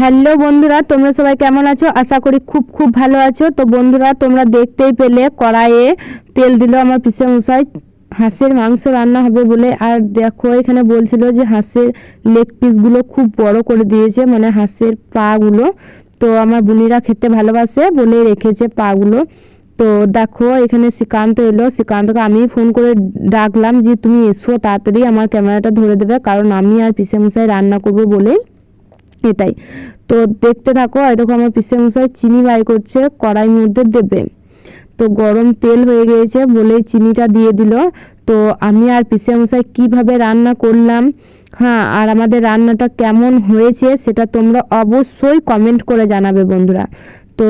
Hello বন্ধুরা, তোমরা সবাই কেমন আছো? আশা করি খুব খুব ভালো আছো। তো বন্ধুরা, তোমরা দেখতেই পেলে কড়াইয়ে তেল দিল আমার পিসে মশাই হাঁসের মাংস রান্না হবে বলে। আর দেখো, এখানে বলছিল যে হাঁসের লেগ পিসগুলো খুব বড় করে দিয়েছে মানে হাঁসের পাগুলো তো আমার বুনিরা খেতে ভালোবাসে বলে রেখেছে পাগুলো তো দেখো, এখানে শ্রীকান্ত এলো। শ্রীকান্তকে আমি ফোন করে ডাকলাম যে, তুমি এসো, তাড়াতাড়ি আমার ক্যামেরাটা ধরে দেবে, কারণ আমি আর পিসে মশাই রান্না করব বলেই এটাই। তো দেখতে থাকো এই দেখো আমার পিসে মশাই চিনি বাই করছে, কড়াইয়ের মধ্যে দেবে। তো গরম তেল হয়ে গিয়েছে বলেই চিনিটা দিয়ে দিল। তো আমি আর পিসে মশাই কীভাবে রান্না করলাম হ্যাঁ আর আমাদের রান্নাটা কেমন হয়েছে সেটা তোমরা অবশ্যই কমেন্ট করে জানাবে বন্ধুরা। তো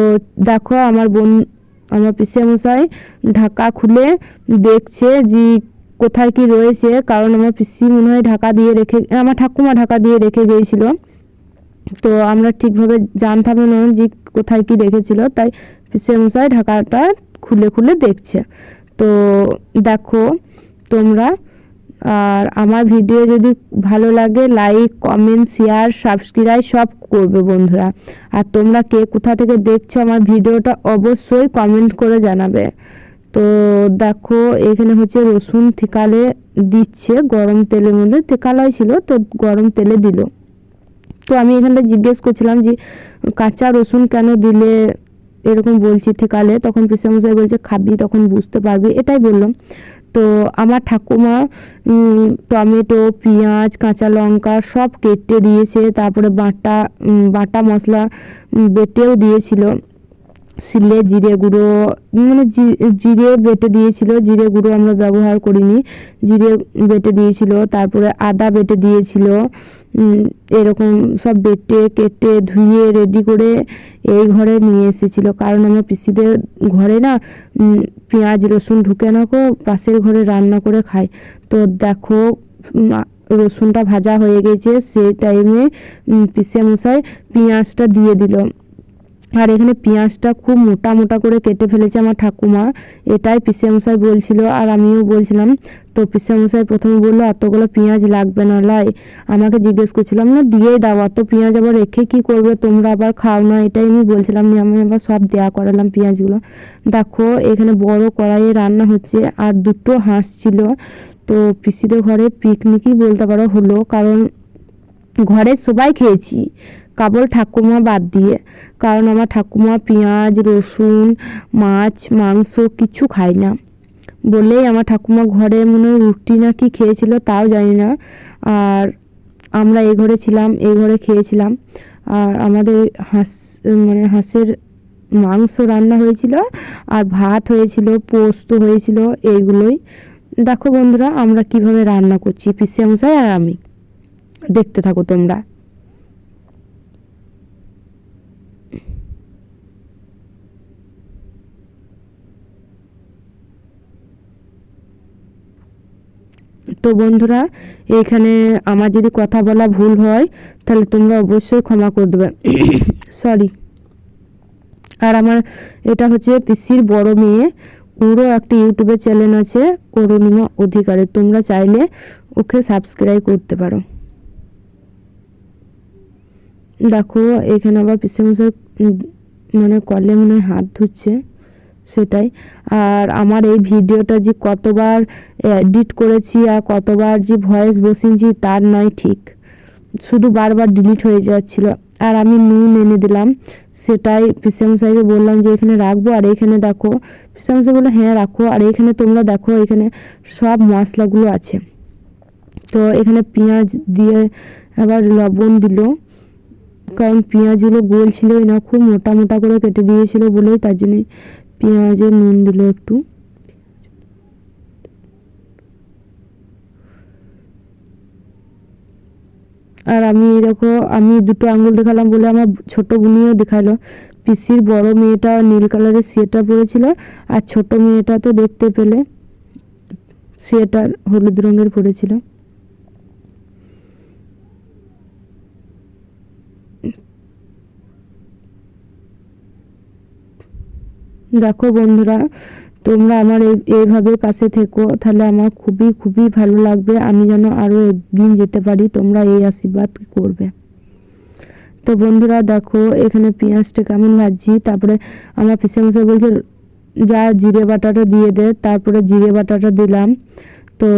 দেখো আমার বোন, আমার পিসে মশাই ঢাকা খুলে দেখছে যে কোথায় কি রয়েছে, কারণ আমার পিসি মনে হয় ঢাকা দিয়ে রেখে, আমার ঠাকুমা ঢাকা দিয়ে রেখে গিয়েছিল। তো আমরা ঠিকভাবে জানতাম না যে কোথায় কি রেখেছিল তাই সে অনুসারে ঢাকাটা খুলে খুলে দেখছে। তো দেখো তোমরা, আর আমার ভিডিও যদি ভালো লাগে লাইক কমেন্ট শেয়ার সাবস্ক্রাইব সব করবে বন্ধুরা। আর তোমরা কে কোথা থেকে দেখছ আমার ভিডিওটা অবশ্যই কমেন্ট করে জানাবে। তো দেখো এখানে হচ্ছে রসুন থিকালে দিচ্ছে, গরম তেলের মধ্যে থেকালাই ছিল তো গরম তেলে দিল। তো আমি এখানটা জিজ্ঞেস করছিলাম যে, কাঁচা রসুন কেন দিলে এরকম বলছি থেকালে তখন পিসামশাই বলছে, খাবি, তখন বুঝতে পারবি। এটাই বললাম। তো আমার ঠাকুমা টমেটো, পেঁয়াজ, কাঁচা লঙ্কা সব কেটে দিয়েছে, তারপরে বাটা বাটা মশলা বেটেও দিয়েছিল। শিলে জিরে গুঁড়ো মানে জিরে বেটে দিয়েছিল, জিরে গুঁড়ো আমরা ব্যবহার করিনি, জিরে বেটে দিয়েছিল, তারপরে আদা বেটে দিয়েছিল এরকম সব বেটে, কেটে, ধুয়ে রেডি করে এই ঘরে নিয়ে এসেছিল। কারণ আমার পিসিদের ঘরে না পেঁয়াজ, রসুন ঢুকে না কো পাশের ঘরে রান্না করে খায়। তো দেখো রসুনটা ভাজা হয়ে গেছে, সেই টাইমে পিসে মশাই পেঁয়াজটা দিয়ে দিল। আর এখানে পেঁয়াজটা খুব মোটা মোটা করে কেটে ফেলেছে আমার ঠাকুমা। এটাই পিসেমশাই বলছিল আর আমিও বলছিলাম, তো পিসেমশাই প্রথমে বলল, এতগুলো পেঁয়াজ লাগবে না লাই। আমাকে জিজ্ঞেস করছিলাম, না দিয়েই দাও অত পেঁয়াজ আবার রেখে কি করবে? তোমরা আবার খাও না। এটাই আমি বলছিলাম আমি আবার সব দেয়া করালাম পেঁয়াজগুলো। দেখো, এখানে বড় কড়াইয়ে রান্না হচ্ছে আর দুটো হাঁস ছিল। তো পিসিদের ঘরে পিকনিকই বলতে পারো হলো, কারণ ঘরে সবাই খেয়েছি। কেবল ঠাকুমা বাদ দিয়ে, কারণ আমার ঠাকুমা পেঁয়াজ, রসুন, মাছ, মাংস কিছু খায় না। বলেই আমার ঠাকুমা ঘরে মনে রুটি না কি খেয়েছিল তাও জানি না। আর আমরা এই ঘরে ছিলাম, এই ঘরে খেয়েছিলাম। আর আমাদের হাঁস মানে হাঁসের মাংস রান্না হয়েছিল, আর ভাত হয়েছিল, পোস্ত হয়েছিল, এইগুলোই। দেখো বন্ধুরা, আমরা কীভাবে রান্না করছি পিসে মশাই আর আমি। দেখতে থাকো তোমরা। তো বন্ধুরা, এখানে আমার যদি কথা বলা ভুল হয়, তাহলে তোমরা অবশ্যই ক্ষমা করে দেবে। সরি আর আমার, এটা হচ্ছে পিসির বড় মেয়ে। ওরও একটা ইউটিউবে চ্যানেল আছে, অরুণিমা অধিকারী তোমরা চাইলে ওকে সাবস্ক্রাইব করতে পারো। দেখো, এখানে আবার পিসেমশাই মানে কলে মনে হাত ধুচ্ছে। সেটাই। আর আমার এই ভিডিওটা যে কতবার এডিট করেছি আর কতবার যে ভয়েস বসিয়েছি তার নয় ঠিক। শুধু বারবার ডিলিট হয়ে যাচ্ছিল। আর আমি নুন এনে দিলাম। সেটাই পিসেমশাইকে বললাম যে এখানে রাখব আর এখানে দেখো। পিসেমশাই বলল হ্যাঁ রাখো। আর এখানে তোমরা দেখো, এখানে সব মশলাগুলো আছে। তো এখানে পেঁয়াজ দিয়ে আবার লবণ দিল। কারণ পেঁয়াজগুলো গোল ছিল না, খুব মোটা মোটা করে কেটে দিয়েছিল বলেই তার জন্য পেঁয়াজে নুন দিল একটু। আর আমি এরকম আমি দুটো আঙুল দেখালাম বলে আমার ছোট বোনিও দেখাল। পিসির বড় মেয়েটা নীল কালারের সোয়েটার পরেছিল আর ছোট মেয়েটা তো দেখতে পেলে সোয়েটার হলুদ রঙের পরেছিল। দেখো বন্ধুরা, তোমরা আমার এই, এইভাবে পাশে থেকো, তাহলে আমার খুবই খুবই ভালো লাগবে। আমি যেন আরও একদিন যেতে পারি, তোমরা এই আশীর্বাদ করবে। তো তো বন্ধুরা, দেখো, এখানে পেঁয়াজটা কেমন ভাজছি। তারপরে আমার পিসেমশাই বলছে, যা জিরে বাটাটা দিয়ে দে। তারপরে জিরে বাটাটা দিলাম। তো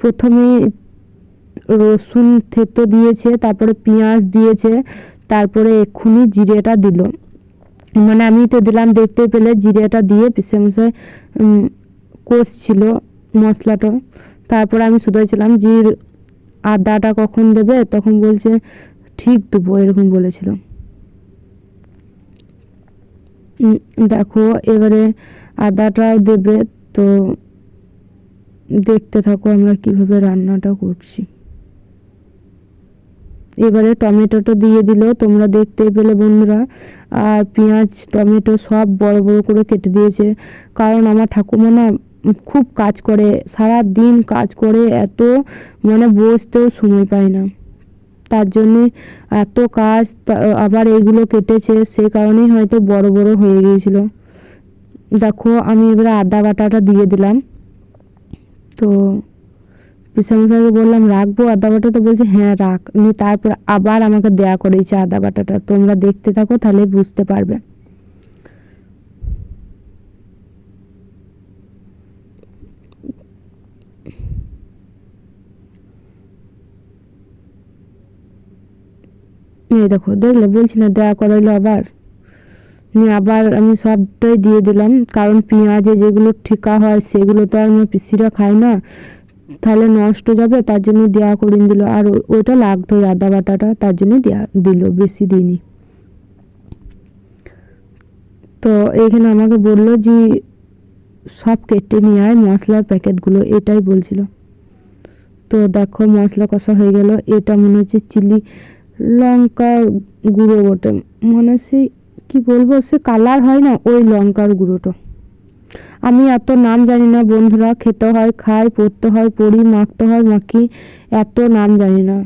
প্রথমে রসুন থেতো দিয়েছে, তারপরে পেঁয়াজ দিয়েছে, তারপরে এক্ষুনি জিরেটা দিল। মানে আমি তো দিলাম দেখতে পেলে জিরেটা দিয়ে পিসে মশাই কষছিল মশলাটা। তারপরে আমি শুধুছিলাম জির আদাটা কখন দেবে? তখন বলছে, ঠিক দেবো এরকম বলেছিল। দেখো, এবারে আদাটাও দেবে, তো দেখতে থাকো আমরা কীভাবে রান্নাটা করছি। এবারে টমেটোটা দিয়ে দিল, তোমরা দেখতেই পেলে বন্ধুরা। আর পেঁয়াজ, টমেটো সব বড় বড় করে কেটে দিয়েছে। কারণ আমার ঠাকুমা না খুব কাজ করে সারা দিন কাজ করে এত মানে বসতেও সময় পায় না। তার জন্যে এত কাজ আবার এইগুলো কেটেছে সেই কারণেই হয়তো বড় বড় হয়ে গিয়েছিল। দেখো, আমি এবারে আদা বাটাটা দিয়ে দিলাম। তো পিসামশাইকে বললাম, রাখব আদা বাটা? তো বলছে হ্যাঁ রাখ। নিয়ে তারপর আবার আমাকে দেয়া করেছে আদা বাটাটা। তোমরা দেখতে থাকো, তাহলে বুঝতে পারবে। এই দেখো, দেখলে বলছি না, দেয়া করাইলো আবার? নিয়ে আবার আমি সবটাই দিয়ে দিলাম, কারণ পেঁয়াজে যেগুলো ঠিকা হয়, সেগুলো তো আর আমার পিসিরা খায় না। তাহলে নষ্ট যাবে, তার জন্য দেওয়া করে দিল। আর ওইটা লাগতো আদা বাটাটা, তার জন্য দেওয়া দিল, বেশি দিইনি। তো এখানে আমাকে বলল যে, সব কেটে নিয়ে আয়, মশলার প্যাকেটগুলো, এটাই বলছিল। তো দেখো মশলা কষা হয়ে গেল, এটা মনে হচ্ছে চিলি লঙ্কার গুঁড়ো বটে। মনে সেই কি বলব, সে কালার হয় না, ওই লঙ্কার গুঁড়োটা। আমি এত নাম জানি না বন্ধুরা, খেতে হয়, খাই, পড়তে হয়, পড়ি, মাখতে হয়, মাখি, এত নাম জানি না।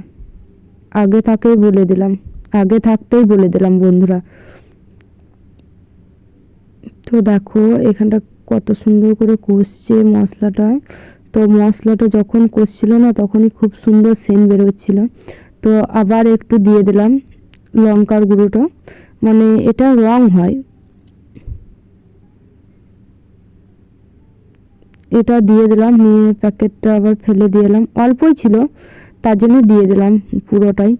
আগে থাকেই বলে দিলাম, আগে থাকতেই বলে দিলাম বন্ধুরা। তো দেখো, এখানটা কত সুন্দর করে কষছে মশলাটা। তো মশলাটা যখন কষছিল না, তখনই খুব সুন্দর সেন্ট বেরোচ্ছিল। তো আবার একটু দিয়ে দিলাম লঙ্কার গুঁড়োটা। মানে এটা রং হয় এটা দিয়ে দিলাম, নিয়ে প্যাকেটটা আবার ফেলে দিয়ে এলাম। অল্পই ছিল, তার জন্য দিয়ে দিলাম পুরোটাই।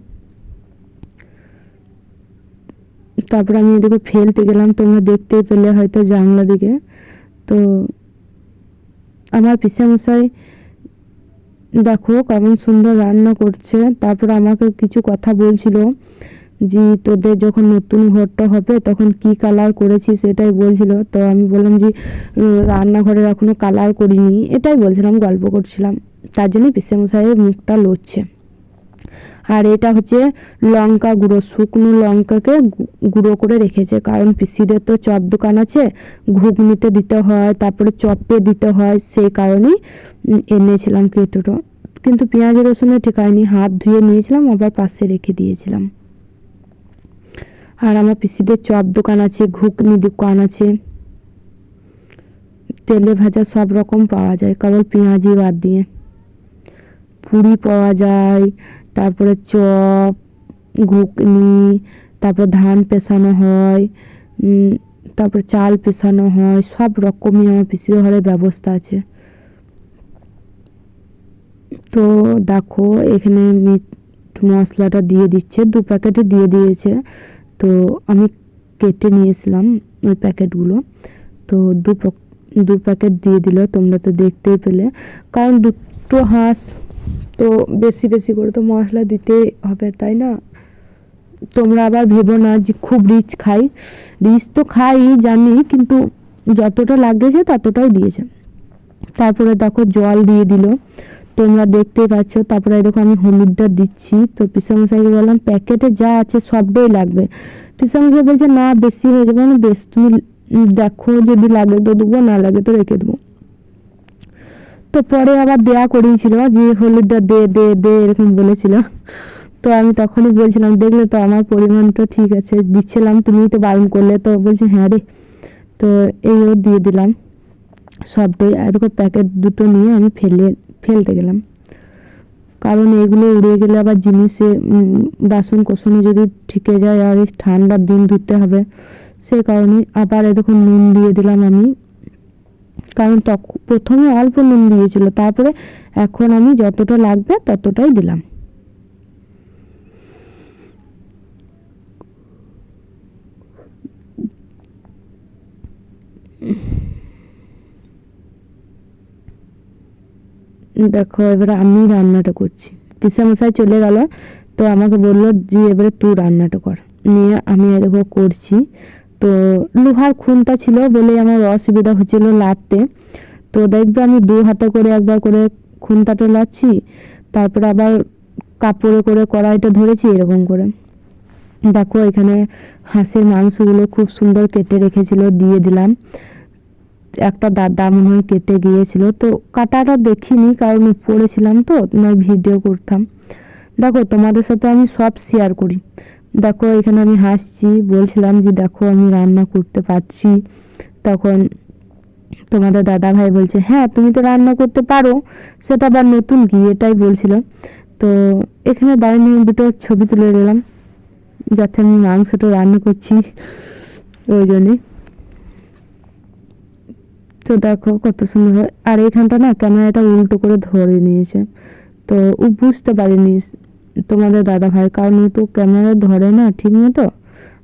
তারপর আমি এদিকে ফেলতে গেলাম, তোমরা দেখতেই পেলে হয়তো জানলা দিকে। তো আমার পিসামশাই, দেখো কেমন সুন্দর রান্না করছে। তারপর আমাকে কিছু কথা বলছিল। যে তোদের যখন নতুন ঘরটা হবে, তখন কি কালার করেছিস সেটাই বলছিল। তো আমি বললাম যে রান্নাঘরের এখনও কালার করিনি, এটাই বলছিলাম, গল্প করছিলাম। তার জন্যই পিসেমশাইয়ের মুখটা লড়ছে। আর এটা হচ্ছে লঙ্কা গুঁড়ো, শুকনো লঙ্কাকে গুঁড়ো করে রেখেছে। কারণ পিসিদের তো চপ দোকান আছে, ঘুগনিতে দিতে হয়, তারপরে চপে দিতে হয় সেই কারণেই এনেছিলাম কেটোটা। কিন্তু পেঁয়াজ রসুনে ঠেকায়নি হাত ধুয়ে নিয়েছিলাম, আবার পাশে রেখে দিয়েছিলাম। আর আমার পিসিদের চপ দোকান আছে, ঘুগনি দোকান আছে। তেলে ভাজা সব রকম পাওয়া যায়, কেবল পেঁয়াজি বাদ দিয়ে। পুরি পাওয়া যায়, তারপরে চপ, ঘুগনি, তারপর ধান পেশানো হয় তারপর চাল পেশানো হয়, সব রকমই আমার পিসির ঘরে ব্যবস্থা আছে। তো দেখো, এখানে মিট মশলাটা দিয়ে দিচ্ছে, দু প্যাকেটে দিয়ে দিয়েছে। তো আমি কেটে নিয়েছিলাম ওই প্যাকেটগুলো। তো দু দু প্যাকেট দিয়ে দিল, তোমরা তো দেখতেই পেলে। কারণ দুটো হাঁস তো বেশি বেশি করে তো মশলা দিতে হবে, তাই না? তোমরা আবার ভেবো না যে খুব রিচ খাই। রিচ তো খাই, জানি, কিন্তু যতটা লাগেছে ততটাই দিয়েছে। তারপরে দেখো জল দিয়ে দিল। তোমরা দেখতেই পাচ্ছ, তারপরে দেখো আমি হলুদটা দিচ্ছি। তো পিসামশাইকে বললাম, প্যাকেটে যা আছে সবটাই লাগবে। পিসামশাই বলছে, না, বেশি হয়ে যাবে আমি বেশ, তুমি দেখো যদি লাগে তো দেবো, না লাগে তো রেখে দেবো। তো পরে আবার দেয়া করিয়েছিল, যে হলুদটা দে দে দে, এরকম বলেছিল। তো আমি তখনই বলছিলাম, দেখলে তো আমার পরিমাণটা ঠিক আছে, দিচ্ছিলাম তুমি তো বারণ করলে। তো বলছে হ্যাঁ রে। তো এইও দিয়ে দিলাম, সবটাই। এরকম প্যাকেট দুটো নিয়ে আমি ফেলে ফেলতে গেলাম। কারণ এগুলো উড়ে গেলে আবার জিনিসে বাসন কোসনে যদি ঠিকে যায় আর ঠান্ডার দিন ধুতে হবে সেই কারণে আবার এ দেখুন নুন দিয়ে দিলাম আমি। কারণ তখন প্রথমে অল্প নুন দিয়েছিল, তারপরে এখন আমি যতটা লাগবে ততটাই দিলাম। দেখো, এবারে আমি রান্নাটা করছি। পিসামশাই চলে গেল, তো আমাকে বলল যে, এবারে তুই রান্নাটা কর। নিয়ে আমি দেখো করছি। তো লোহার খুনটা ছিল বলে আমার অসুবিধা হচ্ছিল লাড়তে তো দেখবে আমি দু হাতে করে একবার করে খুনটাটা লাচ্ছি, তারপরে আবার কাপড়ে করে কড়াইটা ধরেছি এরকম করে। দেখো, এখানে হাঁসের মাংসগুলো খুব সুন্দর কেটে রেখেছিল, দিয়ে দিলাম। একটা দাদা মনে হয় কেটে গিয়েছিল। তো কাটাটা দেখিনি, কারণ পড়েছিলাম তো নয় ভিডিও করতাম। দেখো, তোমাদের সাথে আমি সব শেয়ার করি। দেখো, এখানে আমি হাসছি, বলছিলাম যে, দেখো, আমি রান্না করতে পারছি। তখন তোমাদের দাদা ভাই বলছে হ্যাঁ তুমি তো রান্না করতে পারো। সেটা আবার নতুন কি এটাই বলছিল। তো এখানে বাইরে দুটো ছবি তুলে দিলাম, যাতে আমি মাংসটা রান্না করছি। ওই জন্যে। তো দেখো কত সুন্দর আর এইখানটা না ক্যামেরাটা উল্টো করে ধরে নিয়েছে। তো ও বুঝতে পারিনি তোমাদের দাদা ভাই কারণ ও তো ক্যামেরা ধরে না ঠিক মতো,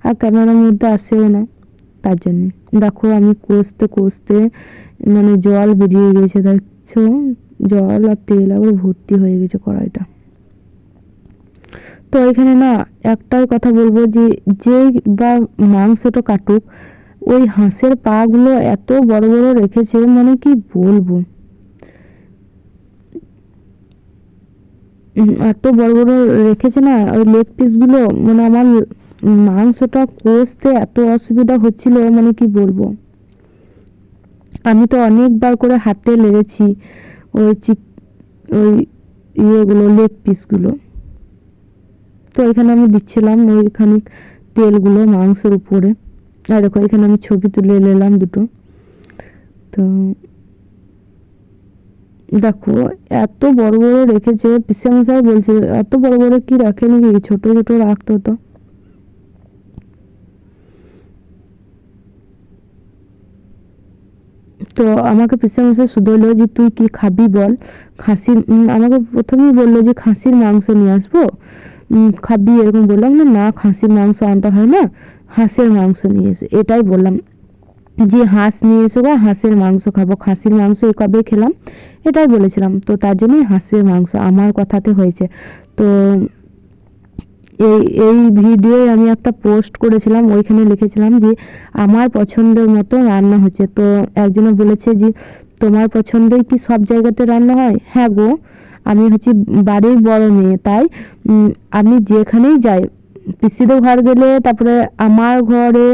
আর ক্যামেরার মধ্যে আসেও না। তার জন্যে। দেখো আমি কষতে কষতে মানে জল বেরিয়ে গেছে, দেখছ? জল আর তেল আবার ভর্তি হয়ে গেছে কড়াইটা। তো এখানে না একটাই কথা বলব যে যেই বা মাংসটা কাটুক ওই হাঁসের পাগুলো এত বড় বড় রেখেছে মানে কি বলব? এত বড় বড় রেখেছে না, ওই লেগ পিসগুলো মানে আমার মাংসটা কষতে এত অসুবিধা হচ্ছিল মানে কি বলব? আমি তো অনেকবার করে হাতে লেগেছি ওই চিক, ওই ইয়েগুলো লেগ পিসগুলো তো এখানে আমি দিচ্ছিলাম ওইখানে তেলগুলো মাংসের উপরে। আর দেখো এখানে আমি ছবি তুলে নিলাম দুটো। তো দেখো এত বড় বড় রেখেছে পিসেমশাই বলছে এত বড় বড় কি রাখে নাকি? ছোট ছোট রাখতো তো। তো আমাকে পিসেমশাই শুধোলো যে তুই কি খাবি বল? উম, আমাকে প্রথমেই বলল যে খাসির মাংস নিয়ে আসব? খাবি এরকম বললাম না খাসির মাংস আনতে হয় না। হাঁসের মাংস নিয়ে এসো, এটাই বললাম। যে হাঁস নিয়ে এসো বা হাঁসের মাংস খাব। খাসির মাংস এই কবে খেলাম? এটাই বলেছিলাম। তো তার জন্যই হাঁসের মাংস আমার কথাতে হয়েছে। তো এই এই ভিডিওয় আমি একটা পোস্ট করেছিলাম, ওইখানে লিখেছিলাম যে, আমার পছন্দের মতো রান্না হচ্ছে। তো একজনে বলেছে যে, তোমার পছন্দের কি সব জায়গাতে রান্না হয়? হ্যাঁ গো, আমি হচ্ছে বাড়ির বড় মেয়ে, তাই আমি যেখানেই যাই পিসিদের ঘর গেলে তারপরে আমার ঘরে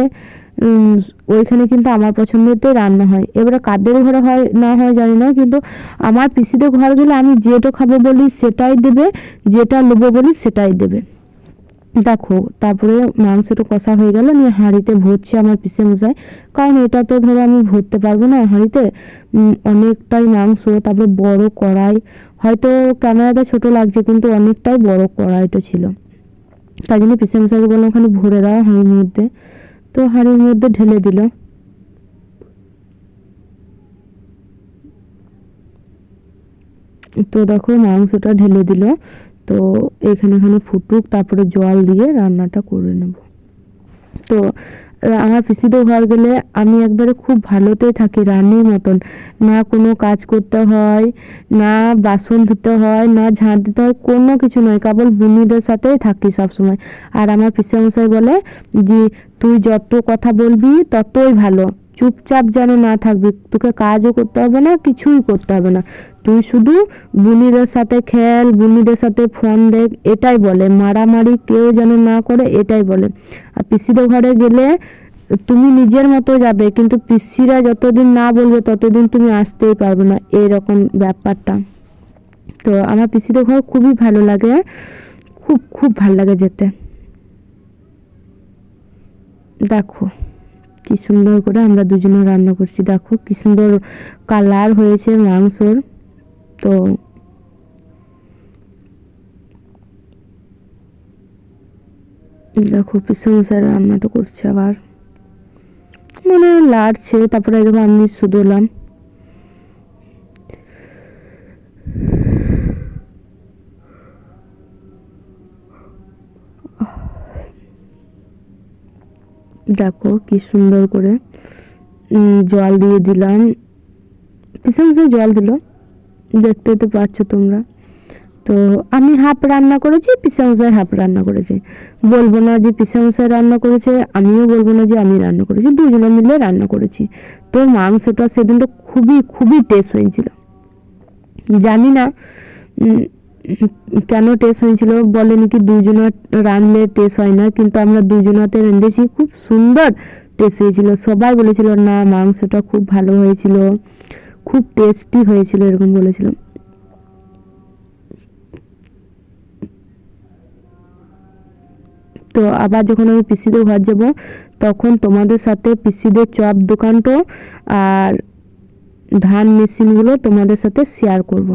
ওইখানে কিন্তু আমার পছন্দেরটাই রান্না হয়। এবারে কাদের ঘরে হয়, না হয় জানি না, কিন্তু আমার পিসিদের ঘর গেলে আমি যেটা খাব বলি সেটাই দেবে, যেটা নেব বলি সেটাই দেবে। দেখো, তারপরে মাংসটা কষা হয়ে গেল, নিয়ে হাঁড়িতে ভরছি আমার পিসে মশাই কারণ এটা তো ধরো আমি ভরতে পারব না হাঁড়িতে। অনেকটাই মাংস, তারপরে বড় কড়াই। হয়তো ক্যামেরাটা ছোট লাগছে, কিন্তু অনেকটাই বড় কড়াইটা ছিল। তাই জন্য পিসে মশাইকে বললাম ওখানে ভরে দাও হাঁড়ির মধ্যে। তো হাঁড়ির মধ্যে ঢেলে দিল। তো দেখো মাংসটা ঢেলে দিল। তো এখানে এখানে ফুটুক, তারপরে জল দিয়ে রান্নাটা করে নেব। তো আমার পিসিদের ঘর গেলে আমি একবারে খুব ভালোতেই থাকি, রানীর মতন। না কোনো কাজ করতে হয়, না বাসন ধুতে হয়, না ঝাঁট দিতে হয়, কোনো কিছু নয়। কেবল বুনিদের সাথেই থাকি সবসময়। আর আমার পিসেমশাই বলে যে, তুই যত কথা বলবি ততই ভালো। চুপচাপ যেন না থাকবি, তোকে কাজও করতে হবে না, কিছুই করতে হবে না। তুই শুধু বুনিদের সাথে খেল, বুনিদের সাথে ফোন দেখ, এটাই বলে। মারামারি কেউ যেন না করে, এটাই বলে। আর পিসিদের ঘরে গেলে তুমি নিজের মতো যাবে, কিন্তু পিসিরা যতদিন না বলবে, ততদিন তুমি আসতেই পারবে না, এইরকম ব্যাপারটা। তো আমার পিসিদের ঘর খুবই ভালো লাগে, খুব খুব ভালো লাগে যেতে। দেখো। কি সুন্দর করে আমরা দুজনে রান্না করছি। দেখো কি সুন্দর কালার হয়েছে মাংসর। তো দেখো পিসুন স্যার রান্নাটা করছে আবার। মানে লাড়ছে তারপরে দেখো আমি শুধুলাম। দেখো কি সুন্দর করে জল দিয়ে দিলাম। পিসমশাই জল দিল? দেখতে তো পাচ্ছ তোমরা। তো আমি হাফ রান্না করেছি পিসামশাই হাফ রান্না করেছে। বলব না যে পিসামশাই রান্না করেছে, আমিও বলব না যে আমি রান্না করেছি, দুজনে মিলে রান্না করেছি। তো মাংসটা সেদিনটা খুবই খুবই টেস্ট হয়েছিল। জানি না কেন টেস্ট হয়েছিল বলে নাকি দুজনা রাঁধলে টেস্ট হয় না, কিন্তু আমরা দুজনাতে রেঁধেছি খুব সুন্দর টেস্ট হয়েছিল। সবাই বলেছিল, না, মাংসটা খুব ভালো হয়েছিল, খুব টেস্টি হয়েছিল, এরকম বলেছিল। তো আবার যখন আমি পিসিদের ঘর যাব, তখন তোমাদের সাথে পিসিদের চপ দোকানটা আর ধান মেশিনগুলো তোমাদের সাথে শেয়ার করব।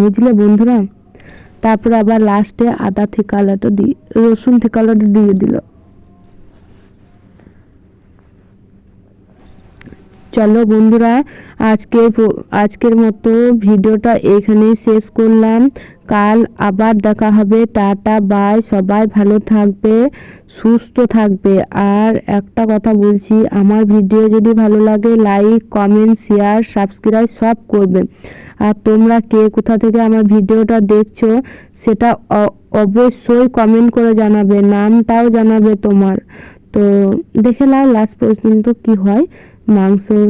বুঝলে বন্ধুরা? তারপরে আবার লাস্টে আদা থেকালাটা দিয়ে রসুন থেকালাটা দিয়ে দিল। চলো বন্ধুরা, আজকে আজকের মতো ভিডিওটা এখানেই শেষ করলাম। কাল আবার দেখা হবে। টাটা বাই সবাই ভালো থাকবে, সুস্থ থাকবে। আর একটা কথা বলছি, আমার ভিডিও যদি ভালো লাগে লাইক কমেন্ট শেয়ার সাবস্ক্রাইব সব করবে আর তোমরা কে, কোথা থেকে আমার ভিডিওটা দেখছ, সেটা অবশ্যই কমেন্ট করে জানাবে, নামটাও জানাবে তোমার। তো দেখে নাও লাস্ট পর্যন্ত কি হয়, মাংসর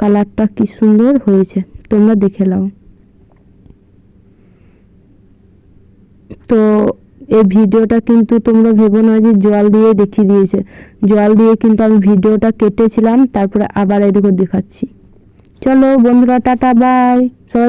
কালারটা কি সুন্দর হয়েছে, তোমরা দেখে নাও। তো এই ভিডিওটা কিন্তু তোমরা ভেবো না যে জল দিয়ে দেখিয়ে দিয়েছে। জল দিয়ে কিন্তু আমি ভিডিওটা কেটেছিলাম, তারপরে আবার এদিকে দেখাচ্ছি। চলো বন্ধুরা টাটা বাই সবাই ভালো